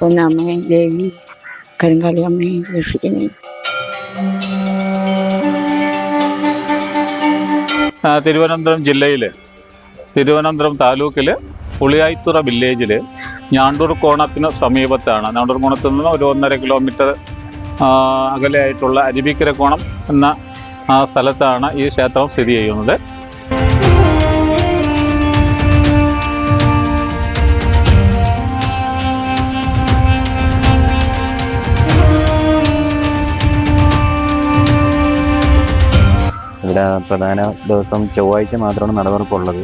പൊന്നമ്മേ ദേവി കരിങ്കാളി അമ്മയെ രക്ഷിക്കണേ തിരുവനന്തപുരം ജില്ലയിൽ തിരുവനന്തപുരം താലൂക്കിൽ പുളിയായിത്തുറ വില്ലേജിൽ ഞാണ്ടൂർ കോണത്തിന് സമീപത്താണ്. ഞാണ്ടൂർ കോണത്തിൽ നിന്ന് ഒരു ഒന്നര കിലോമീറ്റർ അകലെയായിട്ടുള്ള അരുവിക്കര കോണം എന്ന സ്ഥലത്താണ് ഈ ക്ഷേത്രം സ്ഥിതി ചെയ്യുന്നത്. ഇവിടെ പ്രധാന ദിവസം ചൊവ്വാഴ്ച മാത്രമാണ് നടതുറപ്പുള്ളത്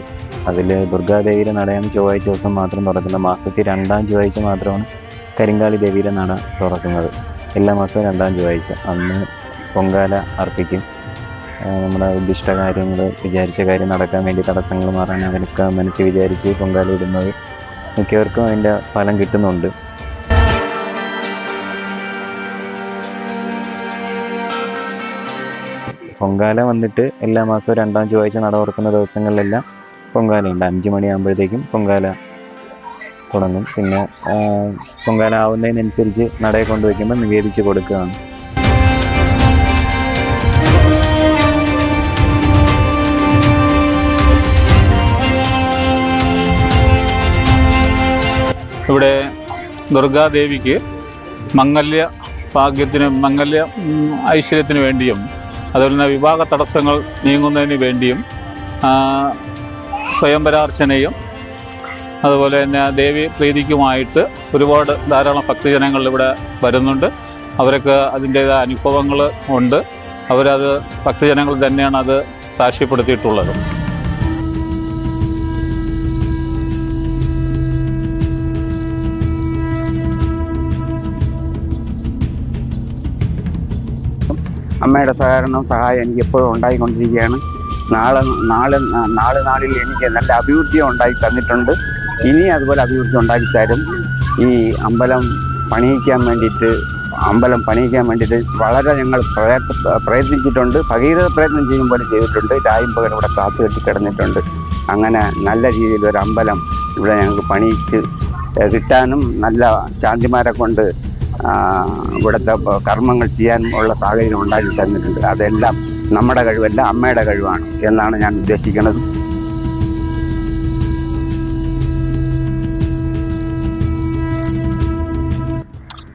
അതിൽ ദുർഗാദേവിയുടെ നടയാണ് ചൊവ്വാഴ്ച ദിവസം മാത്രം തുറക്കുന്നത്. മാസത്തിൽ രണ്ടാം ചൊവ്വാഴ്ച മാത്രമാണ് കരിങ്കാളി ദേവിയുടെ നട തുറക്കുന്നത്. എല്ലാ മാസവും രണ്ടാം ചൊവ്വാഴ്ച. അന്ന് പൊങ്കാല അർപ്പിക്കും. നമ്മുടെ ഉദ്ദിഷ്ട കാര്യങ്ങൾ വിചാരിച്ച കാര്യം നടക്കാൻ വേണ്ടി തടസ്സങ്ങൾ മാറാൻ അവർക്ക് മനസ്സിൽ വിചാരിച്ച് പൊങ്കാല ഇടുന്നത്. മിക്കവർക്കും അതിന്റെ ഫലം കിട്ടുന്നുണ്ട്. പൊങ്കാല വന്നിട്ട് എല്ലാ മാസവും രണ്ടാം ചൊവ്വാഴ്ച നട തുറക്കുന്ന ദിവസങ്ങളിലെല്ലാം പൊങ്കാലയുണ്ട്. അഞ്ച് മണിയാകുമ്പോഴത്തേക്കും പൊങ്കാല തുടങ്ങും. പിന്നെ പൊങ്കാല ആവുന്നതിനനുസരിച്ച് നടയെ കൊണ്ടുവയ്ക്കുമ്പോൾ നിവേദിച്ച് കൊടുക്കുകയാണ്. ഇവിടെ ദുർഗാദേവിക്ക് മംഗല്യ ഭാഗ്യത്തിനും മംഗല്യ ഐശ്വര്യത്തിന് വേണ്ടിയും അതുപോലെ തന്നെ വിവാഹ തടസ്സങ്ങൾ നീങ്ങുന്നതിന് വേണ്ടിയും സ്വയംവരാർച്ചനയും അതുപോലെ തന്നെ ദേവി പ്രീതിക്കുമായിട്ട് ഒരുപാട് ധാരാളം ഭക്തജനങ്ങൾ ഇവിടെ വരുന്നുണ്ട്. അവരൊക്കെ അതിന്റേതായ അനുഭവങ്ങൾ ഉണ്ട്. അവരത് ഭക്തജനങ്ങൾ തന്നെയാണ് അത് സാക്ഷ്യപ്പെടുത്തിയിട്ടുള്ളത്. അമ്മയുടെ സഹകരണം സഹായം എനിക്ക് എപ്പോഴും ഉണ്ടായിക്കൊണ്ടിരിക്കുകയാണ്. നാളെ നാളെ നാളെ നാളിൽ എനിക്ക് നല്ല അഭിവൃദ്ധി ഉണ്ടാക്കി തന്നിട്ടുണ്ട്. ഇനി അതുപോലെ അഭിവൃദ്ധി ഉണ്ടാക്കി തരും ഈ അമ്പലം പണിയിക്കാൻ വേണ്ടിയിട്ട് അമ്പലം പണിയിക്കാൻ വേണ്ടിയിട്ട് വളരെ ഞങ്ങൾ പ്രയത്ന പ്രയത്നിച്ചിട്ടുണ്ട്. ഭഗീരഥ പ്രയത്നം ചെയ്യും പോലെ ചെയ്തിട്ടുണ്ട്. രായും പകരം ഇവിടെ കാത്തു കെട്ടി കിടന്നിട്ടുണ്ട്. അങ്ങനെ നല്ല രീതിയിൽ ഒരു അമ്പലം ഇവിടെ ഞങ്ങൾക്ക് പണിയിച്ച് കിട്ടാനും നല്ല ശാന്തിമാരെ കൊണ്ട് ഇവിടുത്തെ കർമ്മങ്ങൾ ചെയ്യാൻ ഉള്ള സാഹചര്യം ഉണ്ടാക്കി തന്നിട്ടുണ്ട്. അതെല്ലാം നമ്മുടെ കഴിവല്ല അമ്മയുടെ കഴിവാണ് എന്നാണ് ഞാൻ ഉദ്ദേശിക്കുന്നത്.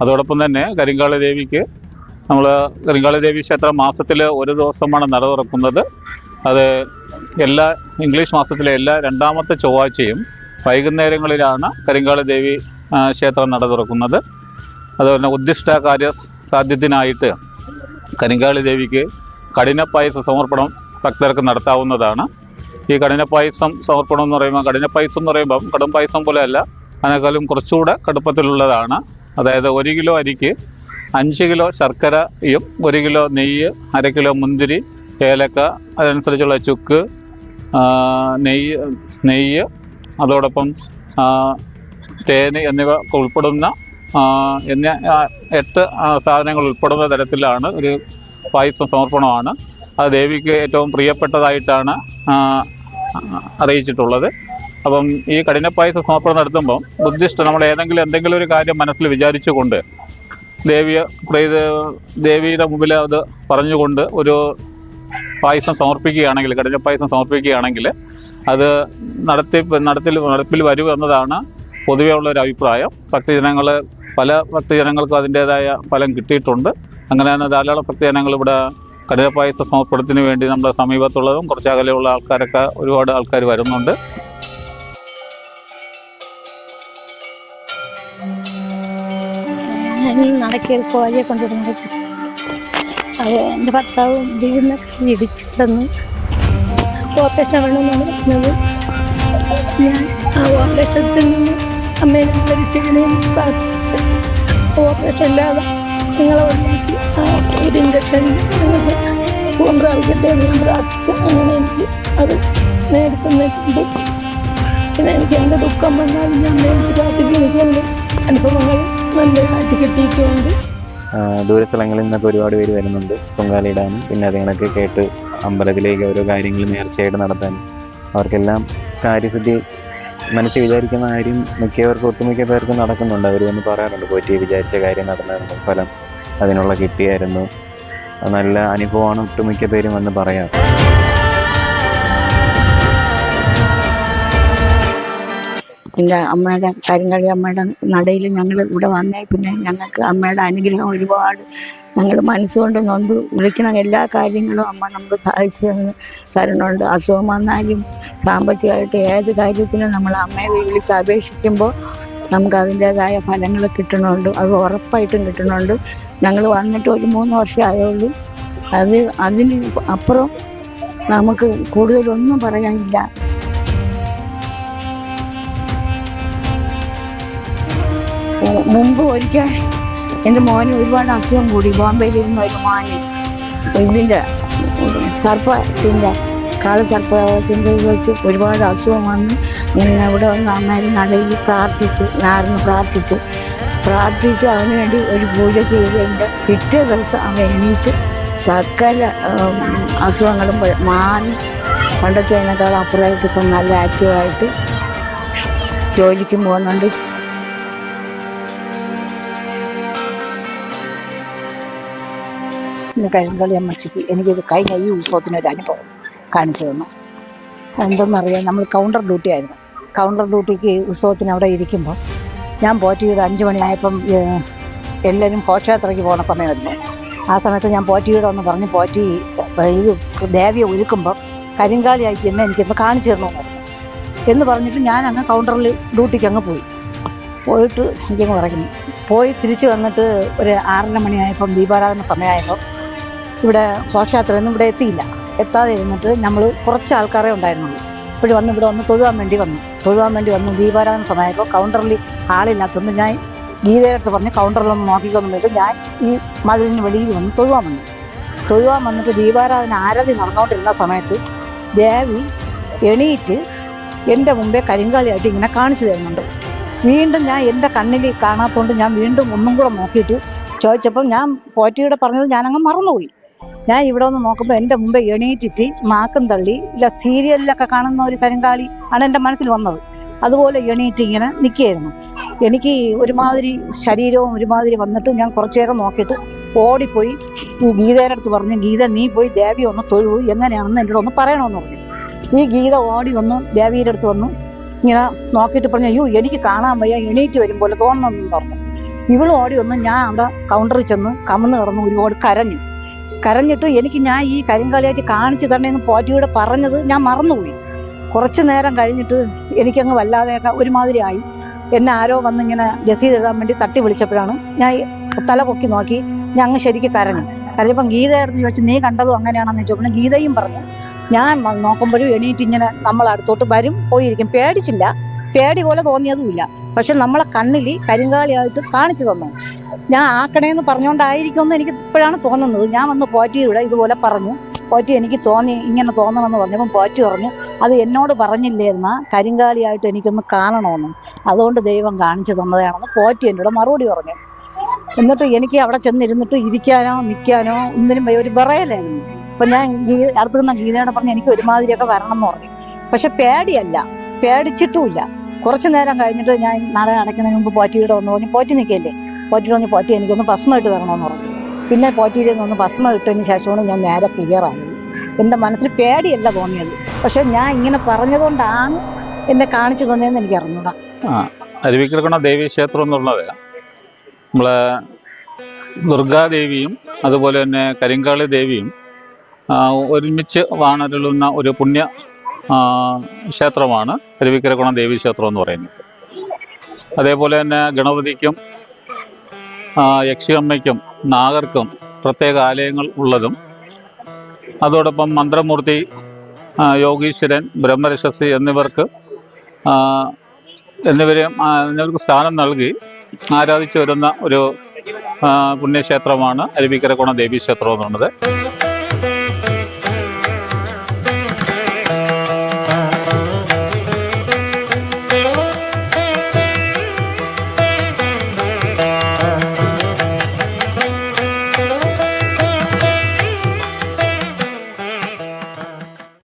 അതോടൊപ്പം തന്നെ കരിങ്കാളി ദേവിക്ക് നമ്മൾ കരിങ്കാളി ദേവി ക്ഷേത്രം മാസത്തിൽ ഒരു ദിവസമാണ് നട തുറക്കുന്നത് അത് എല്ലാ ഇംഗ്ലീഷ് മാസത്തിലെ എല്ലാ രണ്ടാമത്തെ ചൊവ്വാഴ്ചയും വൈകുന്നേരങ്ങളിലാണ് കരിങ്കാളി ദേവി ക്ഷേത്രം നട തുറക്കുന്നത് അതുപോലെ ഉദ്ദിഷ്ട കാര്യ സാധ്യത്തിനായിട്ട് കരിങ്കാളി ദേവിക്ക് കഠിന പായസ സമർപ്പണം ഭക്തർക്ക് നടത്താവുന്നതാണ്. ഈ കഠിന പായസം സമർപ്പണം എന്ന് പറയുമ്പോൾ കഠിന പായസം എന്ന് പറയുമ്പം കടും പായസം പോലെയല്ല അതിനേക്കാളും കുറച്ചുകൂടെ കടുപ്പത്തിലുള്ളതാണ്. അതായത് ഒരു കിലോ അരിക്ക് അഞ്ച് കിലോ ശർക്കരയും ഒരു കിലോ നെയ്യ് അര കിലോ മുന്തിരി ഏലക്ക അതനുസരിച്ചുള്ള ചുക്ക് നെയ്യ് നെയ്യ് അതോടൊപ്പം തേന് എന്നിവ ഉൾപ്പെടുന്ന എന്നീ എട്ട് സാധനങ്ങൾ ഉൾപ്പെടുന്ന തരത്തിലാണ് ഒരു പായസം സമർപ്പണമാണ്. അത് ദേവിക്ക് ഏറ്റവും പ്രിയപ്പെട്ടതായിട്ടാണ് അറിയിച്ചിട്ടുള്ളത്. അപ്പം ഈ കഠിനപ്പായസ പായസ സമർപ്പണം നടത്തുമ്പോൾ ബുദ്ധിസ്റ്റ് നമ്മൾ ഏതെങ്കിലും എന്തെങ്കിലും ഒരു കാര്യം മനസ്സിൽ വിചാരിച്ചുകൊണ്ട് ദേവിയെ ദേവിയുടെ മുമ്പിൽ അത് പറഞ്ഞുകൊണ്ട് ഒരു പായസം സമർപ്പിക്കുകയാണെങ്കിൽ കഠിനപ്പായസം പായസം സമർപ്പിക്കുകയാണെങ്കിൽ അത് നടത്തി നടത്തിൽ നടപ്പിൽ വരൂ എന്നതാണ് പൊതുവേ ഉള്ള ഒരു അഭിപ്രായം. ഭക്തജനങ്ങൾ പല ഭക്തജനങ്ങൾക്കും അതിന്റേതായ ഫലം കിട്ടിയിട്ടുണ്ട്. അങ്ങനെ ധാരാളം ഭക്തജനങ്ങൾ ഇവിടെ കടുകപ്പായസ സമർപ്പണത്തിന് വേണ്ടി നമ്മുടെ സമീപത്തുള്ളതും കുറച്ച് അകലെയുള്ള ആൾക്കാരൊക്കെ ഒരുപാട് ആൾക്കാർ വരുന്നുണ്ട്. കോഴിയെ എന്റെ ഭർത്താവ് വീടിനെ ഓപ്പറേഷൻ വേണമെന്നാണ് പറഞ്ഞത് ഞാൻ ആ ഓപ്പറേഷത്തിൽ നിന്ന് അമ്മേനെ പ്രാർത്ഥിച്ചു ഓപ്പറേഷൻ ഇല്ലാതെ നിങ്ങളെ ഒരു ഇഞ്ചക്ഷൻ സുഖം പ്രാപിക്കട്ടെ എന്ന് ഞാൻ അങ്ങനെ എനിക്ക് അത് നേടിത്തന്നിട്ടുണ്ട്. പിന്നെ എനിക്ക് എന്റെ ദുഃഖം വന്നാലും ഞാൻ അമ്മയെ പ്രാർത്ഥിക്കും അനുഭവങ്ങൾ നല്ല കാട്ടി കിട്ടിയിട്ടുണ്ട്. ആ, ദൂരസ്ഥലങ്ങളിൽ നിന്നൊക്കെ ഒരുപാട് പേര് വരുന്നുണ്ട്. പൊങ്കാലയിടാനും പിന്നെ അതുങ്ങളൊക്കെ കേട്ട് അമ്പലത്തിലേക്ക് ഓരോ കാര്യങ്ങൾ നേർച്ചയായിട്ട് നടത്താനും അവർക്കെല്ലാം കാര്യസിദ്ധി മനസ്സിൽ വിചാരിക്കുന്ന കാര്യം മിക്കവർക്കും ഒട്ടുമിക്ക പേർക്കും നടക്കുന്നുണ്ട്. അവർ വന്ന് പറയാറുണ്ട് പോറ്റി വിചാരിച്ച കാര്യം നടന്നായിരുന്നു. ഫലം അതിനുള്ള കിട്ടിയായിരുന്നു. നല്ല അനുഭവമാണ് ഒട്ടുമിക്ക പേരും വന്ന് പറയാം എന്റെ അമ്മയുടെ കരിങ്കളി അമ്മയുടെ നടയിൽ ഞങ്ങൾ ഇവിടെ വന്നേ. പിന്നെ ഞങ്ങൾക്ക് അമ്മയുടെ അനുഗ്രഹം ഒരുപാട്. ഞങ്ങൾ മനസ്സുകൊണ്ട് നൊന്ത് വിളിക്കണ. എല്ലാ കാര്യങ്ങളും അമ്മ നമുക്ക് സഹായിച്ചു തന്ന് തരണമുണ്ട് അസുഖം വന്നാലും സാമ്പത്തികമായിട്ട് ഏത് കാര്യത്തിനും നമ്മൾ അമ്മയെ വിളിച്ച് അപേക്ഷിക്കുമ്പോൾ നമുക്ക് അതിന്റെതായ ഫലങ്ങൾ കിട്ടണുണ്ട് അത് ഉറപ്പായിട്ടും കിട്ടണുണ്ട് ഞങ്ങൾ വന്നിട്ട് ഒരു മൂന്ന് വർഷം ആയുള്ളൂ. അത് അതിന് അപ്പുറം നമുക്ക് കൂടുതലൊന്നും പറയാനില്ല. മുമ്പ് ഒരിക്കൽ എന്റെ മോന് ഒരുപാട് അസുഖം കൂടി. ബോംബെയിലിരുന്ന ഒരു മോന്. ഇതിന്റെ സർപ്പത്തിന്റെ കാൾ സർപ്പത്തിന്റെ വെച്ച് ഒരുപാട് അസുഖം വന്ന് ഇങ്ങനെ ഇവിടെ വന്ന് അമ്മേരെ നടയിൽ പ്രാർത്ഥിച്ചു നാറിന് പ്രാർത്ഥിച്ച് പ്രാർത്ഥിച്ച് അവന് വേണ്ടി ഒരു പൂജ ചെയ്ത് എന്റെ പിറ്റേ ദിവസം അവൻ എണീറ്റ് സകല അസുഖങ്ങളും മാറി. പണ്ടത്തേനേക്കാൾ അപ്പുറമായിട്ട് ഇപ്പം നല്ല ആക്റ്റീവായിട്ട് ജോലിക്കും പോകുന്നുണ്ട്. കരിങ്കളി അമ്മച്ചിക്ക് എനിക്കൊരു കഴിഞ്ഞ ഈ ഉത്സവത്തിന് ഒരു അനുഭവം കാണിച്ചു തന്നു. എന്തെന്നറിയാം നമ്മൾ കൗണ്ടർ ഡ്യൂട്ടി ആയിരുന്നു. കൗണ്ടർ ഡ്യൂട്ടിക്ക് ഉത്സവത്തിന് അവിടെ ഇരിക്കുമ്പോൾ ഞാൻ പോറ്റി ഒരു അഞ്ച് മണിയായപ്പം എല്ലാവരും ഘോഷയാത്രയ്ക്ക് പോകുന്ന സമയമായിരുന്നു ആ സമയത്ത് ഞാൻ പോറ്റിയുടെ ഒന്ന് പറഞ്ഞ് പോറ്റി ഇത് ദേവിയെ ഒരുക്കുമ്പം കരിങ്കാലിയായിട്ട് എന്നെ എനിക്കിപ്പോൾ കാണിച്ചു തരണമെന്ന് പറഞ്ഞു. എന്ന് പറഞ്ഞിട്ട് ഞാൻ അങ്ങ് കൗണ്ടറിൽ ഡ്യൂട്ടിക്ക് അങ്ങ് പോയി. പോയിട്ട് എനിക്കങ്ങ് പറയുന്നു പോയി തിരിച്ച് വന്നിട്ട് ഒരു ആറര മണിയായപ്പം ദീപാരാധന സമയമായപ്പോൾ ഇവിടെ ഘോഷയാത്രയൊന്നും ഇവിടെ എത്തിയില്ല. എത്താതെ ഇരുന്നിട്ട് നമ്മൾ കുറച്ച് ആൾക്കാരെ ഉണ്ടായിരുന്നുള്ളൂ. ഇപ്പോഴും വന്ന് ഇവിടെ വന്ന് തൊഴുവാൻ വേണ്ടി വന്നു. തൊഴുവാൻ വേണ്ടി വന്നു. ദീപാരാധന സമയമായപ്പോൾ കൗണ്ടറിൽ ആളില്ലാത്തതുകൊണ്ട് ഞാൻ ഗീതയുടെ പറഞ്ഞ് കൗണ്ടറിലൊന്ന് നോക്കിക്കൊന്നും ഞാൻ ഈ മതിലിന് വെളിയിൽ വന്ന് തൊഴുവാൻ വന്നു. തൊഴുവാൻ വന്നിട്ട് ദീപാരാധന ആരതി നടന്നുകൊണ്ടിരുന്ന സമയത്ത് ദേവി എണീറ്റ് എന്റെ മുമ്പേ കരിങ്കാലിയായിട്ട് ഇങ്ങനെ കാണിച്ചു തരുന്നുണ്ട്. വീണ്ടും ഞാൻ എന്റെ കണ്ണിൽ കാണാത്തതുകൊണ്ട് ഞാൻ വീണ്ടും ഒന്നും കൂടെ നോക്കിയിട്ട് ചോദിച്ചപ്പോൾ ഞാൻ പോറ്റിയുടെ പറഞ്ഞത് ഞാനങ്ങ് മറന്നുപോയി. ഞാൻ ഇവിടെ വന്ന് നോക്കുമ്പോൾ എന്റെ മുമ്പ് എണീറ്റിട്ട് മാക്കം തള്ളി ഇല്ല സീരിയലിലൊക്കെ കാണുന്ന ഒരു കരിങ്കാളി ആണ് എന്റെ മനസ്സിൽ വന്നത്. അതുപോലെ എണീറ്റ് ഇങ്ങനെ നിൽക്കുകയായിരുന്നു. എനിക്ക് ഒരുമാതിരി ശരീരവും ഒരുമാതിരി വന്നിട്ട് ഞാൻ കുറച്ചേരം നോക്കിയിട്ട് ഓടിപ്പോയി. ഗീതയുടെ അടുത്ത് പറഞ്ഞു ഗീത നീ പോയി ദേവി ഒന്ന് തൊഴു എങ്ങനെയാണെന്ന് എന്നോട് ഒന്ന് പറയണമെന്ന് പറഞ്ഞു. ഈ ഗീത ഓടി വന്നു ദേവിയുടെ അടുത്ത് വന്നു ഇങ്ങനെ നോക്കിയിട്ട് പറഞ്ഞു അയ്യോ എനിക്ക് കാണാൻ വയ്യ എണീറ്റ് വരും പോലെ തോന്നുന്നു പറഞ്ഞു. ഇവളും ഓടി വന്ന് ഞാൻ അവിടെ കൗണ്ടറിൽ ചെന്ന് കമന്ന് കിടന്ന് ഒരുപാട് കരഞ്ഞു. കരഞ്ഞിട്ട് എനിക്ക് ഞാൻ ഈ കരിങ്കാളിയാക്കി കാണിച്ചു തരണമെന്ന് പോറ്റിയോട് പറഞ്ഞത് ഞാൻ മറന്നുപോയി. കുറച്ച് നേരം കഴിഞ്ഞിട്ട് എനിക്കങ്ങ് വല്ലാതെ ഒരുമാതിരി ആയി എന്നെ ആരോ വന്നിങ്ങനെ രസീത് എഴുതാൻ വേണ്ടി തട്ടി വിളിച്ചപ്പോഴാണ് ഞാൻ തല പൊക്കി നോക്കി ഞാൻ അങ്ങ് ശരിക്കും കരഞ്ഞു. കരഞ്ഞപ്പം ഗീതയടുത്ത് ചോദിച്ചു നീ കണ്ടതും അങ്ങനെയാണെന്ന് ചോദിച്ചപ്പോൾ ഗീതയും പറഞ്ഞു. ഞാൻ നോക്കുമ്പോഴും എണീറ്റ് ഇങ്ങനെ നമ്മൾ അടുത്തോട്ട് വരും പോയിരിക്കും. പേടിച്ചില്ല. പേടി പോലെ തോന്നിയതുമില്ല. പക്ഷെ നമ്മളെ കണ്ണിൽ കരിങ്കാളിയായിട്ട് കാണിച്ചു തന്നു. ഞാൻ ആക്കണേന്ന് പറഞ്ഞുകൊണ്ടായിരിക്കുമെന്ന് എനിക്ക് ഇപ്പോഴാണ് തോന്നുന്നത്. ഞാൻ വന്ന് പോറ്റിയുടെ ഇതുപോലെ പറഞ്ഞു. പോറ്റി എനിക്ക് തോന്നി ഇങ്ങനെ തോന്നണമെന്ന് പറഞ്ഞപ്പം പോറ്റി പറഞ്ഞു അത് എന്നോട് പറഞ്ഞില്ലേന്ന കരിങ്കാലിയായിട്ട് എനിക്കൊന്ന് കാണണമെന്ന്. അതുകൊണ്ട് ദൈവം കാണിച്ചു തന്നതാണെന്ന് പോറ്റി എന്നോട് മറുപടി പറഞ്ഞു. എന്നിട്ട് എനിക്ക് അവിടെ ചെന്നിരുന്നിട്ട് ഇരിക്കാനോ നിൽക്കാനോ ഒന്നിനും ഒരു വിറയലായിരുന്നു അപ്പം ഞാൻ ഗീ അടുത്ത് നിന്ന ഗീതയോടെ പറഞ്ഞു എനിക്ക് ഒരുമാതിരിയൊക്കെ വരണം എന്ന് പറഞ്ഞു. പക്ഷെ പേടിയല്ല. പേടിച്ചിട്ടുമില്ല. കുറച്ചു നേരം കഴിഞ്ഞിട്ട് ഞാൻ നട അടയ്ക്കുന്നതിന് മുമ്പ് പോറ്റിയുടെ ഒന്ന് പറഞ്ഞു പോറ്റി നിൽക്കല്ലേ? പോറ്റിയുടെ ഒന്ന് പോറ്റി എനിക്കൊന്ന് ഭസ്മം ഇട്ട് തരണമെന്ന് പറഞ്ഞു. പിന്നെ പോറ്റിയിൽ നിന്ന് ഭസ്മം ഇട്ടതിന് ശേഷമാണ് ഞാൻ നേരെ ക്ലിയർ ആയത്. എന്റെ മനസ്സിൽ പേടിയല്ല തോന്നിയത്. പക്ഷെ ഞാൻ ഇങ്ങനെ പറഞ്ഞതുകൊണ്ടാണ് എന്നെ കാണിച്ചു തന്നതെന്ന് എനിക്ക് അറിഞ്ഞൂടാ. ആ അരുവിക്കിടക്കണ ദേവീ ക്ഷേത്രം എന്നുള്ളത്. നമ്മളെ ദുർഗാദേവിയും അതുപോലെ തന്നെ കരിങ്കാളി ദേവിയും ഒരുമിച്ച് വാണരുളുന്ന ഒരു പുണ്യ ക്ഷേത്രമാണ് അരുവിക്കരക്കുണം ദേവീ ക്ഷേത്രം എന്ന് പറയുന്നത്. അതേപോലെ തന്നെ ഗണപതിക്കും യക്ഷിയമ്മയ്ക്കും നാഗർക്കും പ്രത്യേക ആലയങ്ങൾ ഉള്ളതും. അതോടൊപ്പം മന്ത്രമൂർത്തി യോഗീശ്വരൻ ബ്രഹ്മരക്ഷസി എന്നിവർക്ക് എന്നിവരെയും എന്നിവരെ എന്നിവർക്ക് സ്ഥാനം നൽകി ആരാധിച്ചു വരുന്ന ഒരു പുണ്യക്ഷേത്രമാണ് അരുവിക്കരക്കോണം ദേവീക്ഷേത്രം എന്നുള്ളത്.